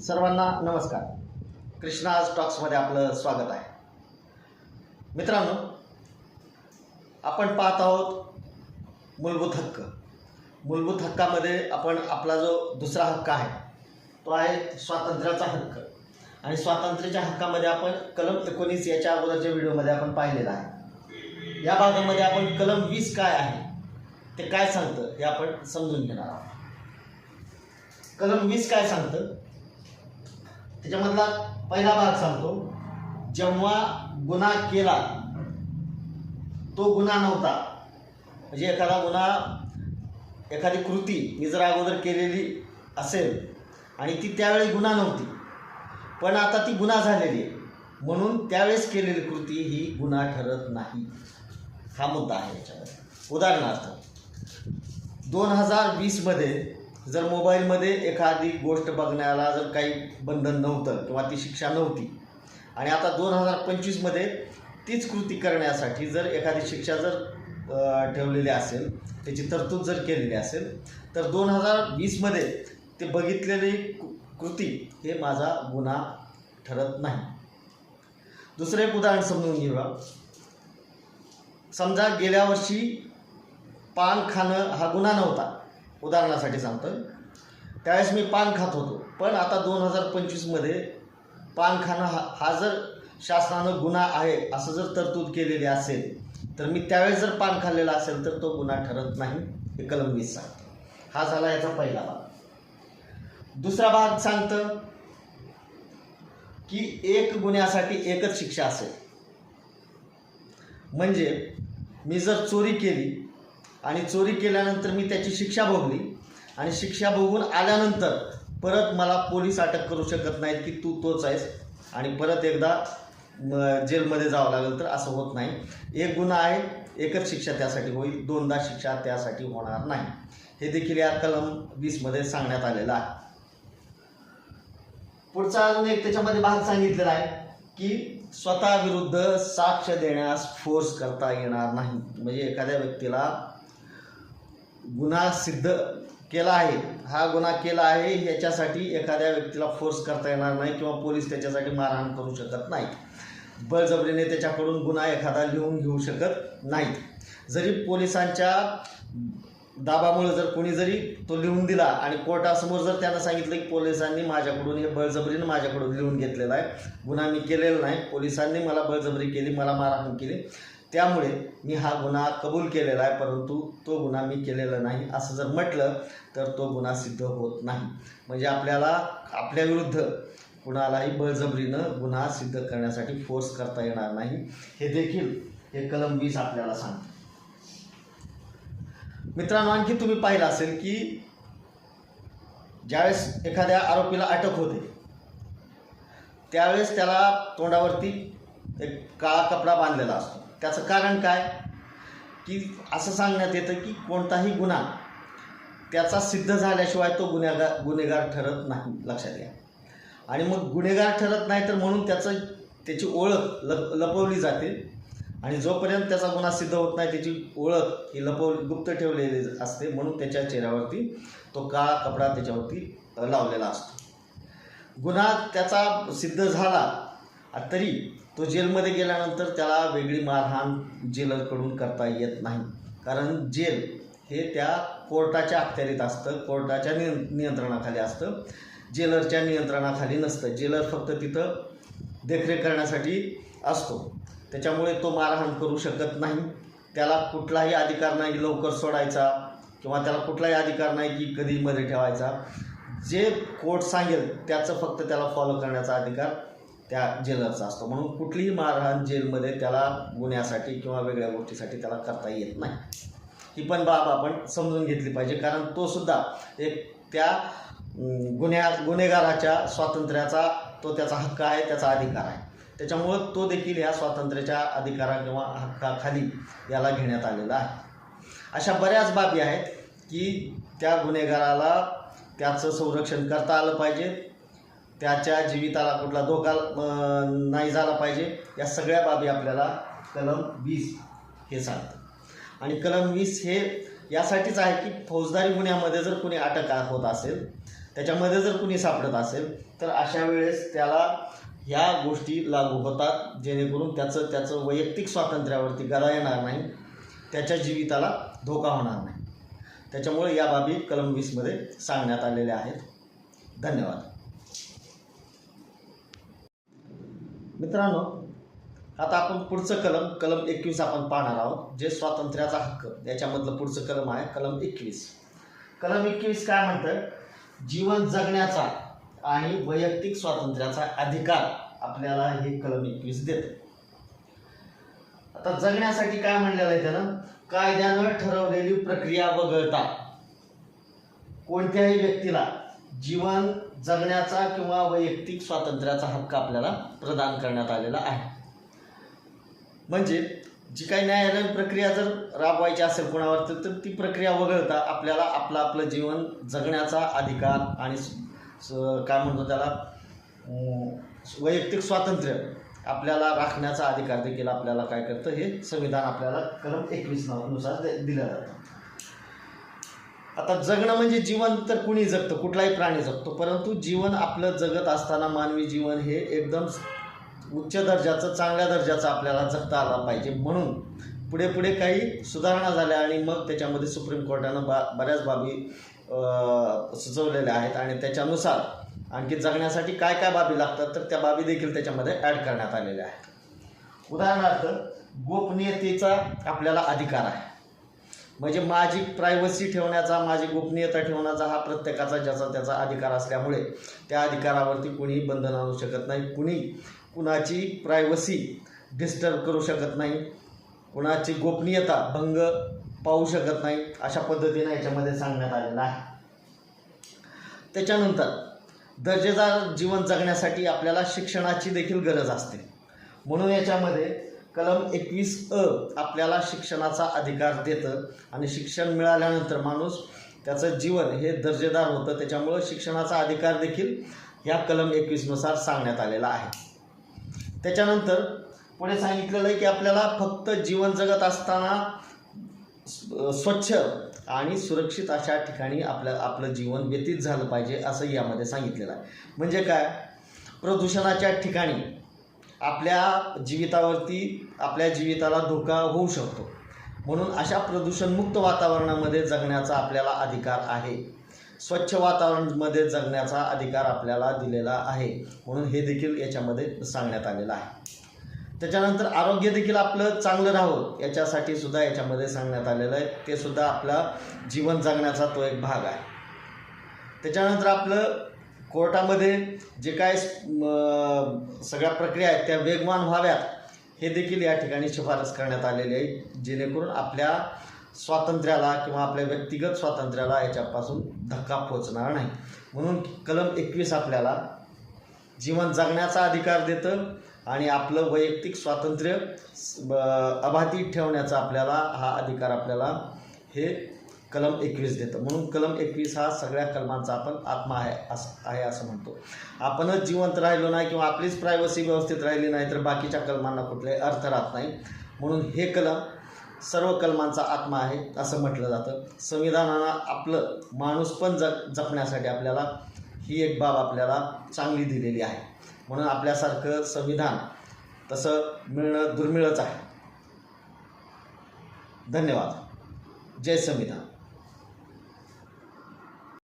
सर्वांना नमस्कार. कृष्णा स्टॉक्समध्ये आपलं स्वागत आहे. मित्रांनो आपण पाहत आहोत मूलभूत हक्क. मूलभूत हक्कामध्ये आपण आपला जो दुसरा हक्क आहे तो आहे स्वातंत्र्याचा हक्क. आणि स्वातंत्र्याच्या हक्कामध्ये आपण कलम एकोणीस याच्या अगोदरच्या व्हिडिओमध्ये आपण पाहिलेला आहे. या भागामध्ये आपण कलम वीस काय आहे ते काय सांगतं हे आपण समजून घेणार आहोत. कलम वीस काय सांगतं त्याच्यामधला पहिला भाग सांगतो. जेव्हा गुन्हा केला तो गुन्हा नव्हता. म्हणजे एखादा गुन्हा एखादी कृती मी जर अगोदर केलेली असेल आणि ती त्यावेळी गुन्हा नव्हती पण आता ती गुन्हा झालेली आहे. म्हणून त्यावेळेस केलेली कृती ही गुन्हा ठरत नाही. हा मुद्दा आहे याच्यामध्ये. उदाहरणार्थ दोन हजार वीसमध्ये जर मोबाईलमध्ये एखादी गोष्ट बघण्याला जर काही बंधन नव्हतं किंवा ती शिक्षा नव्हती आणि आता दोन हजार पंचवीसमध्ये तीच कृती करण्यासाठी जर एखादी शिक्षा जर ठेवलेली असेल त्याची तरतूद जर केलेली असेल तर दोन हजार वीसमध्ये ते बघितलेली कृती हे माझा गुन्हा ठरत नाही. दुसरं एक उदाहरण समजून घेऊया. समजा गेल्या वर्षी पान खाणं हा गुन्हा नव्हता. उदाहरणासाठी सांगतो त्यावेळेस मी पान खात होतो. पण आता दोन हजार पंचवीसमध्ये पान खाणं हा हा जर शासनानं गुन्हा आहे असं जर तरतूद केलेली असेल तर मी त्यावेळेस जर पान खाल्लेला असेल तर तो गुन्हा ठरत नाही हे कलम वीस सांगतं. हा झाला याचा पहिला भाग. दुसरा भाग सांगतं की एक गुन्ह्यासाठी एकच शिक्षा असेल. म्हणजे मी जर चोरी केली आणि चोरी केल्यानंतर मी त्याची शिक्षा भोगली. आणि शिक्षा भोगून आल्यानंतर परत मला पोलीस अटक करू शकत नाहीत की तू तोच आहेस. आणि परत एकदा जेलमध्ये जावं लागेल तर असं होत नाही. एक गुन्हा आहे एकच शिक्षा त्यासाठी होईल दोनदा शिक्षा त्यासाठी होणार नाही. हे देखील या कलम वीसमध्ये सांगण्यात आलेलं आहे. पुढचा अजून एक त्याच्यामध्ये भाग सांगितलेला आहे की स्वतः विरुद्ध साक्ष देण्यास फोर्स करता येणार नाही. म्हणजे एखाद्या व्यक्तीला गुन्हा सिद्ध केला आहे. हा गुन्हा केला आहे याच्यासाठी एखाद्या व्यक्तीला फोर्स करता येणार नाही किंवा पोलीस त्याच्यासाठी मारहाण करू शकत नाही. बळजबरीने त्याच्याकडून गुन्हा एखादा लिहून घेऊ शकत नाहीत जरी पोलिसांच्या दाबामुळे जर कोणी जरी तो लिहून दिला आणि कोर्टासमोर जर त्यानं सांगितलं की पोलिसांनी माझ्याकडून हे बळजबरीनं माझ्याकडून लिहून घेतलेलं आहे गुन्हा मी केलेला नाही पोलिसांनी मला बळजबरी केली मला मारहाण केली त्यामुळे मी हा गुन्हा कबूल केलेला आहे परंतु तो गुन्हा मी केलेला नाही. असं जर म्हटलं तर तो गुन्हा सिद्ध होत नाही. म्हणजे आपल्याला आपल्या विरुद्ध कुणालाही बळजबरीनं गुन्हा सिद्ध करण्यासाठी फोर्स करता येणार नाही. हे देखील हे कलम वीस आपल्याला सांगतं. मित्रांनो आणखी तुम्ही पाहिलं असेल की ज्यावेळेस एखाद्या आरोपीला अटक होते त्यावेळेस त्याला तोंडावरती एक काळा कपडा बांधलेला असतो. त्याचं कारण काय? की असं सांगण्यात येतं की कोणताही गुन्हा त्याचा सिद्ध झाल्याशिवाय तो गुन्हेगार गुन्हेगार ठरत नाही लक्षात घ्या. आणि मग गुन्हेगार ठरत नाही तर म्हणून त्याचं त्याची ओळख लप लपवली जाते. आणि जोपर्यंत त्याचा गुन्हा सिद्ध होत नाही त्याची ओळख ही लपवली गुप्त ठेवलेली असते म्हणून त्याच्या चेहऱ्यावरती तो काळा कपडा त्याच्यावरती लावलेला असतो. गुन्हा त्याचा सिद्ध झाला तरी तो जेलमध्ये गेल्यानंतर त्याला वेगळी मारहाण जेलरकडून करता येत नाही. कारण जेल हे त्या कोर्टाच्या अखत्यारीत असतं कोर्टाच्या निय नियंत्रणाखाली असतं. जेलरच्या नियंत्रणाखाली नसतं. जेलर फक्त तिथं देखरेख करण्यासाठी असतो. त्याच्यामुळे तो मारहाण करू शकत नाही. त्याला कुठलाही अधिकार नाही लवकर सोडायचा किंवा त्याला कुठलाही अधिकार नाही की कधी मध्ये ठेवायचा. जे कोर्ट सांगेल त्याचं फक्त त्याला फॉलो करण्याचा अधिकार त्या जेलरचा असतो. म्हणून कुठलीही मारहाण जेलमध्ये त्याला गुन्ह्यासाठी किंवा वेगळ्या गोष्टीसाठी त्याला करता येत नाही. ही पण बाब आपण समजून घेतली पाहिजे. कारण तो सुद्धा एक त्या गुन्ह्या गुन्हेगाराच्या स्वातंत्र्याचा तो त्याचा हक्क आहे त्याचा अधिकार आहे. त्याच्यामुळं तो देखील ह्या स्वातंत्र्याच्या अधिकारा किंवा हक्काखाली याला घेण्यात आलेला आहे. अशा बऱ्याच बाबी आहेत की त्या गुन्हेगाराला त्याचं संरक्षण करता आलं पाहिजे. त्याच्या जीविताला कुठला धोका नाही झाला पाहिजे. या सगळ्या बाबी आपल्याला कलम वीस हे सांगतं आणि कलम वीस हे यासाठीच आहे की फौजदारी गुन्ह्यामध्ये जर कुणी अटक होत असेल त्याच्यामध्ये जर कुणी सापडत असेल तर अशा वेळेस त्याला ह्या गोष्टी लागू होतात. जेणेकरून त्याचं त्याचं वैयक्तिक स्वातंत्र्यावरती गदा येणार नाही. त्याच्या जीविताला धोका होणार नाही. त्याच्यामुळे या बाबी कलम वीसमध्ये सांगण्यात आलेल्या आहेत. धन्यवाद. मित्रांनो आता आपण पुढचं कलम कलम एकवीस आपण पाहणार आहोत जे स्वातंत्र्याचा हक्क. याच्यामधलं पुढचं कलम आहे कलम एकवीस. कलम एकवीस काय म्हणतं? जीवन जगण्याचा आणि वैयक्तिक स्वातंत्र्याचा अधिकार आपल्याला हे कलम एकवीस देतं. आता जगण्यासाठी काय म्हणलेलं आहे त्यानं? कायद्यानं ठरवलेली प्रक्रिया वगळता. कोणत्याही व्यक्तीला जीवन जगण्याचा किंवा वैयक्तिक स्वातंत्र्याचा हक्क आपल्याला प्रदान करण्यात आलेला आहे. म्हणजे जी काही न्यायालयीन प्रक्रिया जर राबवायची असेल कोणावर तर तर ती प्रक्रिया वगळता आपल्याला आपलं आपलं जीवन जगण्याचा अधिकार आणि स- काय म्हणतो त्याला वैयक्तिक स्वातंत्र्य आपल्याला राखण्याचा अधिकार देखील आपल्याला काय करतं हे संविधान आपल्याला कलम एकवीसनुसार दे- दिलं जातं. आता जगणं म्हणजे जीवन तर कुणी जगतं? कुठलाही प्राणी जगतो. परंतु जीवन आपलं जगत असताना मानवी जीवन हे एकदम उच्च दर्जाचं चांगल्या दर्जाचं आपल्याला जगता आला पाहिजे. म्हणून पुढे पुढे काही सुधारणा झाल्या आणि मग त्याच्यामध्ये सुप्रीम कोर्टानं बा बऱ्याच बाबी सुचवलेल्या आहेत आणि त्याच्यानुसार आणखी जगण्यासाठी काय काय बाबी लागतात तर त्या बाबी देखील त्याच्यामध्ये ॲड करण्यात आलेल्या आहेत. उदाहरणार्थ गोपनीयतेचा आपल्याला अधिकार आहे. म्हणजे माझी प्रायव्हसी ठेवण्याचा माझी गोपनीयता ठेवण्याचा हा प्रत्येकाचा ज्याचा त्याचा अधिकार असल्यामुळे त्या अधिकारावरती कुणीही बंधन आणू शकत नाही. कुणी कुणाची प्रायव्हसी डिस्टर्ब करू शकत नाही. कुणाची गोपनीयता भंग पाहू शकत नाही अशा पद्धतीने याच्यामध्ये सांगण्यात आलेलं आहे. त्याच्यानंतर दर्जेदार जीवन जगण्यासाठी आपल्याला शिक्षणाची देखील गरज असते. म्हणून याच्यामध्ये कलम एकवीस अ आपल्याला शिक्षणाचा अधिकार देतं आणि शिक्षण मिळाल्यानंतर माणूस त्याचं जीवन हे दर्जेदार होतं. त्याच्यामुळं शिक्षणाचा अधिकार देखील ह्या कलम एकवीसनुसार सांगण्यात आलेला आहे. त्याच्यानंतर पुढे सांगितलेलं आहे की आपल्याला फक्त जीवन जगत असताना स्वच्छ आणि सुरक्षित अशा ठिकाणी आपलं आपलं जीवन व्यतीत झालं पाहिजे असं यामध्ये सांगितलेलं आहे. म्हणजे काय? प्रदूषणाच्या ठिकाणी आपल्या जीवितावरती आपल्या जीविताला धोका होऊ शकतो. म्हणून अशा प्रदूषणमुक्त वातावरणामध्ये जगण्याचा आपल्याला अधिकार आहे. स्वच्छ वातावरणामध्ये जगण्याचा अधिकार आपल्याला दिलेला आहे. म्हणून हे देखील याच्यामध्ये सांगण्यात आलेलं आहे. त्याच्यानंतर आरोग्य देखील आपलं चांगलं राहावं याच्यासाठी सुद्धा याच्यामध्ये सांगण्यात आलेलं आहे. ते सुद्धा आपला जीवन जगण्याचा तो एक भाग आहे. त्याच्यानंतर आपलं कोर्टामध्ये जे काय म, सगळ्या प्रक्रिया आहेत त्या वेगवान व्हाव्यात हे देखील या ठिकाणी शिफारस करण्यात आलेली आहे जेणेकरून आपल्या स्वातंत्र्याला किंवा आपल्या व्यक्तिगत स्वातंत्र्याला याच्यापासून धक्का पोचणार नाही. म्हणून कलम एकवीस आपल्याला जीवन जगण्याचा अधिकार देतं आणि आपलं वैयक्तिक स्वातंत्र्य ब- अबाधित ठेवण्याचा आपल्याला हा अधिकार आपल्याला हे कलम एकवीस देतं. म्हणून कलम एकवीस हा सगळ्या कलमांचा आपण आत्मा आहे असं आहे असं म्हणतो. आपणच जिवंत राहिलो नाही किंवा आपलीच प्रायव्हसी व्यवस्थित राहिली नाही तर बाकीच्या कलमांना कुठलाही अर्थ राहत नाही. म्हणून हे कलम सर्व कलमांचा आत्मा आहे असं म्हटलं जातं. संविधानानं आपलं माणूस पण जग जपण्यासाठी आपल्याला ही एक बाब आपल्याला चांगली दिलेली आहे. म्हणून आपल्यासारखं संविधान तसं मिळणं दुर्मिळच आहे. धन्यवाद. जय संविधान.